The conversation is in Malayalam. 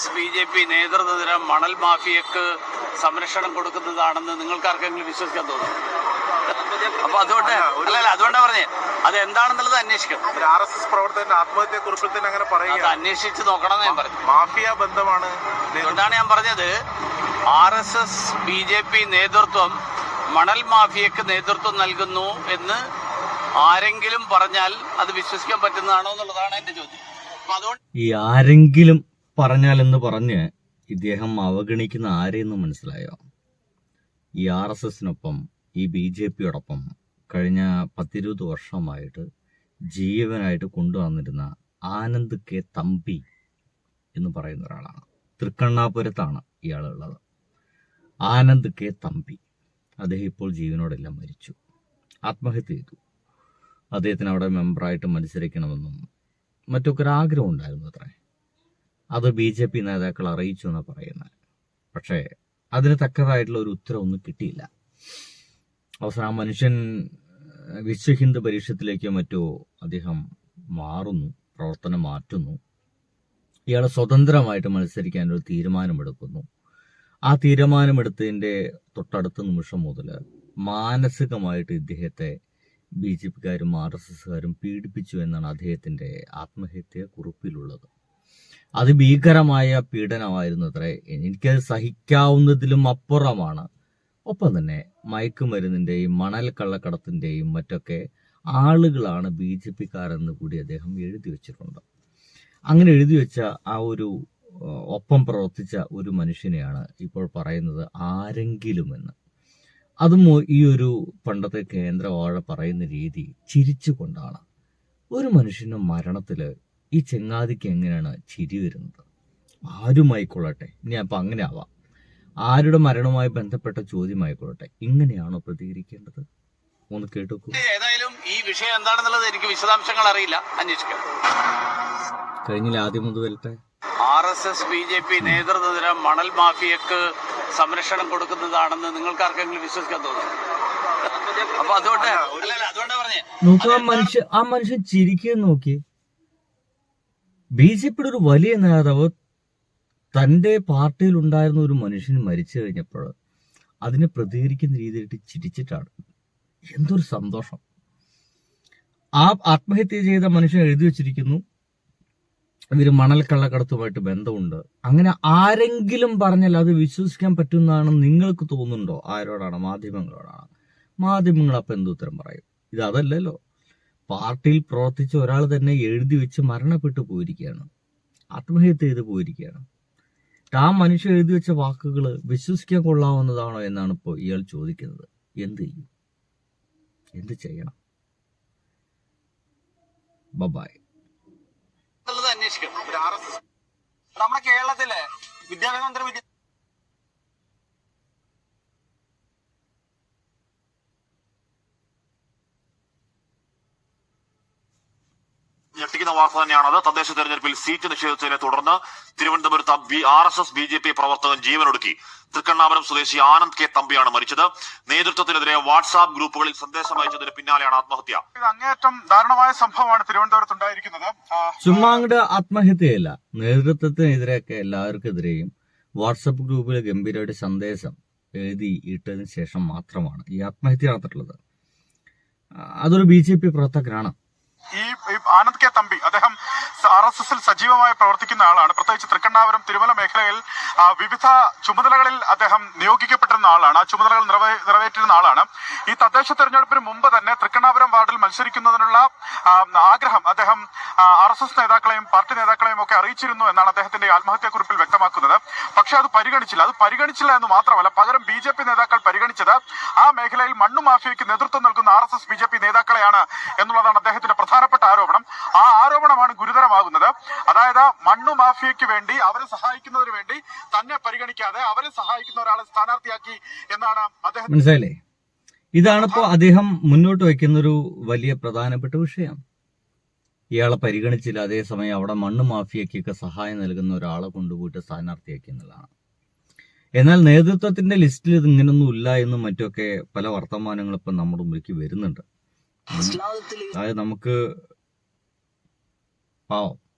എസ് ബി ജെ പി നേതൃത്വത്തിന് മണൽ മാഫിയക്ക് സംരക്ഷണം കൊടുക്കുന്നതാണെന്ന് നിങ്ങൾക്ക് ആർക്കെങ്കിലും വിശ്വസിക്കാൻ തോന്നുന്നു? അപ്പൊ അതുകൊണ്ട് അല്ല അതുകൊണ്ടാണ് അതുകൊണ്ടാ പറഞ്ഞേ അത് എന്താണെന്നുള്ളത് അന്വേഷിക്കണം. ഒരു ആർ എസ് എസ് പ്രവർത്തകന്റെ ആത്മഹത്യയെ കുറിപ്പിൽ തന്നെ അങ്ങനെ അത് പറയുക അന്വേഷിച്ച് നോക്കണം ഞാൻ പറഞ്ഞു. മാഫിയ ബന്ധമാണ്. അതുകൊണ്ടാണ് ഞാൻ പറഞ്ഞത് R S S B J P നേതൃത്വം മണൽ മാഫിയക്ക് നേതൃത്വം നൽകുന്നു എന്ന് ആരെങ്കിലും പറഞ്ഞാൽ അത് വിശ്വസിക്കാൻ പറ്റുന്നതാണോ എന്നുള്ളതാണ് എന്റെ ചോദ്യം. അതുകൊണ്ട് ഈ ആരെങ്കിലും പറഞ്ഞാലെന്ന് പറഞ്ഞ് ഇദ്ദേഹം അവഗണിക്കുന്ന ആരെയെന്ന് മനസ്സിലായോ? ഈ ആർ എസ് എസിനൊപ്പം ഈ ബി ജെ പിയോടൊപ്പം കഴിഞ്ഞ പത്തിരുപത് വർഷമായിട്ട് ജീവനായിട്ട് കൊണ്ടുവന്നിരുന്ന ആനന്ദ് കെ തമ്പി എന്ന് പറയുന്ന ഒരാളാണ്. തൃക്കണ്ണാപുരത്താണ് ഇയാളുള്ളത്. ആനന്ദ് കെ തമ്പി. അദ്ദേഹം ഇപ്പോൾ ജീവനോടെല്ലാം മരിച്ചു. ആത്മഹത്യ ചെയ്തു. അദ്ദേഹത്തിന് അവിടെ മെമ്പറായിട്ട് മത്സരിക്കണമെന്നും മറ്റൊക്കെ ഒരു ആഗ്രഹം ഉണ്ടായിരുന്നു അത്രേ. അത് ബി ജെ പി നേതാക്കൾ അറിയിച്ചു എന്നാണ് പറയുന്നത്. പക്ഷേ അതിന് തക്കതായിട്ടുള്ള ഒരു ഉത്തരവൊന്നും കിട്ടിയില്ല. അവസാനം ആ മനുഷ്യൻ വിശ്വഹിന്ദു വിശ്വ ഹിന്ദു പരിഷത്തിലേക്കോ മറ്റോ അദ്ദേഹം മാറുന്നു പ്രവർത്തനം മാറ്റുന്നു. ഇയാൾ സ്വതന്ത്രമായിട്ട് മത്സരിക്കാൻ ഒരു തീരുമാനമെടുക്കുന്നു. ആ തീരുമാനമെടുത്തതിന്റെ തൊട്ടടുത്ത നിമിഷം മുതൽ മാനസികമായിട്ട് ഇദ്ദേഹത്തെ ബി ജെ പിക്കാരും ആർ എസ് എസ്സുകാരും പീഡിപ്പിച്ചു എന്നാണ് അദ്ദേഹത്തിന്റെ ആത്മഹത്യ കുറിപ്പിലുള്ളത് അതിഭീകരമായ പീഡനമായിരുന്നു അത്രേ എനിക്കത് സഹിക്കാവുന്നതിലും അപ്പുറമാണ്. ഒപ്പം തന്നെ മയക്കുമരുന്നിന്റെയും മണൽ കള്ളക്കടത്തിന്റെയും മറ്റൊക്കെ ആളുകളാണ് ബി ജെ പിക്കാരെന്ന് കൂടി അദ്ദേഹം എഴുതി വെച്ചിട്ടുണ്ട്. അങ്ങനെ എഴുതി വെച്ച ആ ഒരു ഒപ്പം പ്രവർത്തിച്ച ഒരു മനുഷ്യനെയാണ് ഇപ്പോൾ പറയുന്നത് ആരെങ്കിലും എന്ന് അതും ഈ ഒരു പണ്ടത്തെ കേന്ദ്രവാഴ പറയുന്ന രീതി ചിരിച്ചുകൊണ്ടാണ്. ഒരു മനുഷ്യന്റെ മരണത്തിൽ ഈ ചെങ്ങാതിക്ക് എങ്ങനെയാണ് ചിരി വരുന്നത്? ആരുമായിക്കൊള്ളട്ടെ? ഇനി അപ്പൊ അങ്ങനെ ആവാം. ആരുടെ മരണവുമായി ബന്ധപ്പെട്ട ചോദ്യമായിക്കൊള്ളട്ടെ? ഇങ്ങനെയാണോ പ്രതികരിക്കേണ്ടത്? ഒന്ന് കേട്ടോക്കൂ. ഏതായാലും ഈ വിഷയം എന്താണെന്നുള്ളത് എനിക്ക് വിശദാംശങ്ങൾ അറിയില്ല. അന്വേഷിക്കാം. കഴിഞ്ഞില്ല ആദ്യം മുതലത്തെ R S S B J P നേതൃത്വ മണൽ മാഫിയക്ക് സംരക്ഷണം കൊടുക്കുന്നതാണെന്ന് നിങ്ങൾക്ക് ആർക്കെങ്കിലും വിശ്വസിക്കാൻ തോന്നുന്നു? അപ്പൊ അതുകൊണ്ട് അല്ല അല്ല അതുകൊണ്ടാ പറഞ്ഞേ. നോക്കുക ആ മനുഷ്യൻ ആ മനുഷ്യൻ ചിരിക്കുക നോക്കി ബി ജെ പിയുടെ ഒരു വലിയ നേതാവ് തന്റെ പാർട്ടിയിൽ ഉണ്ടായിരുന്ന ഒരു മനുഷ്യൻ മരിച്ചു കഴിഞ്ഞപ്പോൾ അതിനെ പ്രതികരിക്കുന്ന രീതിയിലിട്ട് ചിരിച്ചിട്ടാണ്. എന്തൊരു സന്തോഷം. ആ ആത്മഹത്യ ചെയ്ത മനുഷ്യൻ എഴുതി വെച്ചിരിക്കുന്നു. ഇവർ മണൽ കള്ളക്കടത്തുമായിട്ട് ബന്ധമുണ്ട്. അങ്ങനെ ആരെങ്കിലും പറഞ്ഞാൽ അത് വിശ്വസിക്കാൻ പറ്റുന്നതാണെന്ന് നിങ്ങൾക്ക് തോന്നുന്നുണ്ടോ? ആരോടാണ്? മാധ്യമങ്ങളോടാണ്. മാധ്യമങ്ങൾ അപ്പം എന്തുത്തരം പറയും? ഇത് അതല്ലല്ലോ. പാർട്ടിയിൽ പ്രവർത്തിച്ച ഒരാൾ തന്നെ എഴുതി വെച്ച് മരണപ്പെട്ടു പോയിരിക്കുകയാണ്. ആത്മഹത്യ ചെയ്ത് പോയിരിക്കുകയാണ്. ആ മനുഷ്യൻ എഴുതി വെച്ച വാക്കുകൾ വിശ്വസിക്കാൻ കൊള്ളാവുന്നതാണോ എന്നാണ് ഇപ്പോൾ ഇയാൾ ചോദിക്കുന്നത്. എന്ത് ചെയ്യും? എന്ത് ചെയ്യണം? ബബായ്. നമ്മുടെ കേരളത്തിലെ വിദ്യാഭ്യാസ മന്ത്രി ഞെട്ടിക്കുന്ന വാർത്ത തന്നെയാണത്. തദ്ദേശ തെരഞ്ഞെടുപ്പിൽ സീറ്റ് നിഷേധിച്ചതിനെ തുടർന്ന് തിരുവനന്തപുരത്ത് B R S S B J P പ്രവർത്തകൻ ജീവനൊടുക്കി. തൃക്കണ്ണാപുരം സ്വദേശി ആനന്ദ് കെ തമ്പിയാണ് മരിച്ചത്. നേതൃത്വത്തിനെതിരെ വാട്സാപ്പ് ഗ്രൂപ്പുകളിൽ സന്ദേശം അയച്ചതിന് പിന്നാലെയാണ് ആത്മഹത്യ. ഇത് അങ്ങേയറ്റം ദാരുണമായ സംഭവമാണ് തിരുവനന്തപുരത്ത് ഉണ്ടായിരിക്കുന്നത്. ആ, ചുമ്മാ അങ്ങോട്ട് ആത്മഹത്യയല്ല നേതൃത്വത്തിനെതിരെയൊക്കെ എല്ലാവർക്കെതിരെയും വാട്സപ്പ് ഗ്രൂപ്പിൽ ഗംഭീരമായിട്ട് സന്ദേശം എഴുതി ഇട്ടതിന് ശേഷം മാത്രമാണ് ഈ ആത്മഹത്യ നടന്നിട്ടുള്ളത്. ആ, അതൊരു ബി ജെ പി പ്രവർത്തകനാണ്. ഈ ഈ ആനന്ദ് കെ ആർ എസ് എസിൽ സജീവമായി പ്രവർത്തിക്കുന്ന ആളാണ്. പ്രത്യേകിച്ച് തൃക്കണ്ണാപുരം തിരുമല മേഖലയിൽ വിവിധ ചുമതലകളിൽ അദ്ദേഹം നിയോഗിക്കപ്പെട്ടിരുന്ന ആളാണ്. ആ ചുമതലകൾ നിറവേ നിറവേറ്റിരുന്ന ആളാണ്. ഈ തദ്ദേശ തെരഞ്ഞെടുപ്പിന് മുമ്പ് തന്നെ തൃക്കണ്ണാപുരം വാർഡിൽ മത്സരിക്കുന്നതിനുള്ള ആഗ്രഹം അദ്ദേഹം ആർ എസ് എസ് നേതാക്കളെയും പാർട്ടി നേതാക്കളെയും ഒക്കെ അറിയിച്ചിരുന്നു എന്നാണ് അദ്ദേഹത്തിന്റെ ആത്മഹത്യാക്കുറിപ്പിൽ വ്യക്തമാക്കുന്നത്. പക്ഷെ അത് പരിഗണിച്ചില്ല. അത് പരിഗണിച്ചില്ല എന്ന് മാത്രമല്ല പകരം ബി ജെ പി നേതാക്കൾ പരിഗണിച്ചത് ആ മേഖലയിൽ മണ്ണു മാഫിയയ്ക്ക് നേതൃത്വം നൽകുന്ന R S S B J P നേതാക്കളെയാണ് എന്നുള്ളതാണ് അദ്ദേഹത്തിന്റെ പ്രധാനപ്പെട്ട ആരോപണം. ആ ആരോപണമാണ് ഗുരുതരമാകുന്നത്. അതായത് മണ്ണു മാഫിയയ്ക്ക് വേണ്ടി അവരെ സഹായിക്കുന്നതിന് വേണ്ടി തന്നെ പരിഗണിക്കാതെ അവരെ സഹായിക്കുന്ന ഒരാളെ സ്ഥാനാർത്ഥിയാക്കി എന്നാണ് അദ്ദേഹം മനസ്സിലായില്ലേ? ഇതാണിപ്പോ അദ്ദേഹം മുന്നോട്ട് വയ്ക്കുന്ന ഒരു വലിയ പ്രധാനപ്പെട്ട വിഷയം. ഇയാളെ പരിഗണിച്ചില്ല അതേസമയം അവിടെ മണ്ണ് മാഫിയക്കൊക്കെ സഹായം നൽകുന്ന ഒരാളെ കൊണ്ടുപോയിട്ട് സ്ഥാനാർത്ഥിയാക്കി എന്നുള്ളതാണ്. എന്നാൽ നേതൃത്വത്തിന്റെ ലിസ്റ്റിൽ ഇത് ഇങ്ങനൊന്നും ഇല്ല എന്നും മറ്റൊക്കെ പല വർത്തമാനങ്ങളും ഇപ്പം നമ്മുടെ മുമ്പിലേക്ക് വരുന്നുണ്ട്. അതായത് നമുക്ക് 好。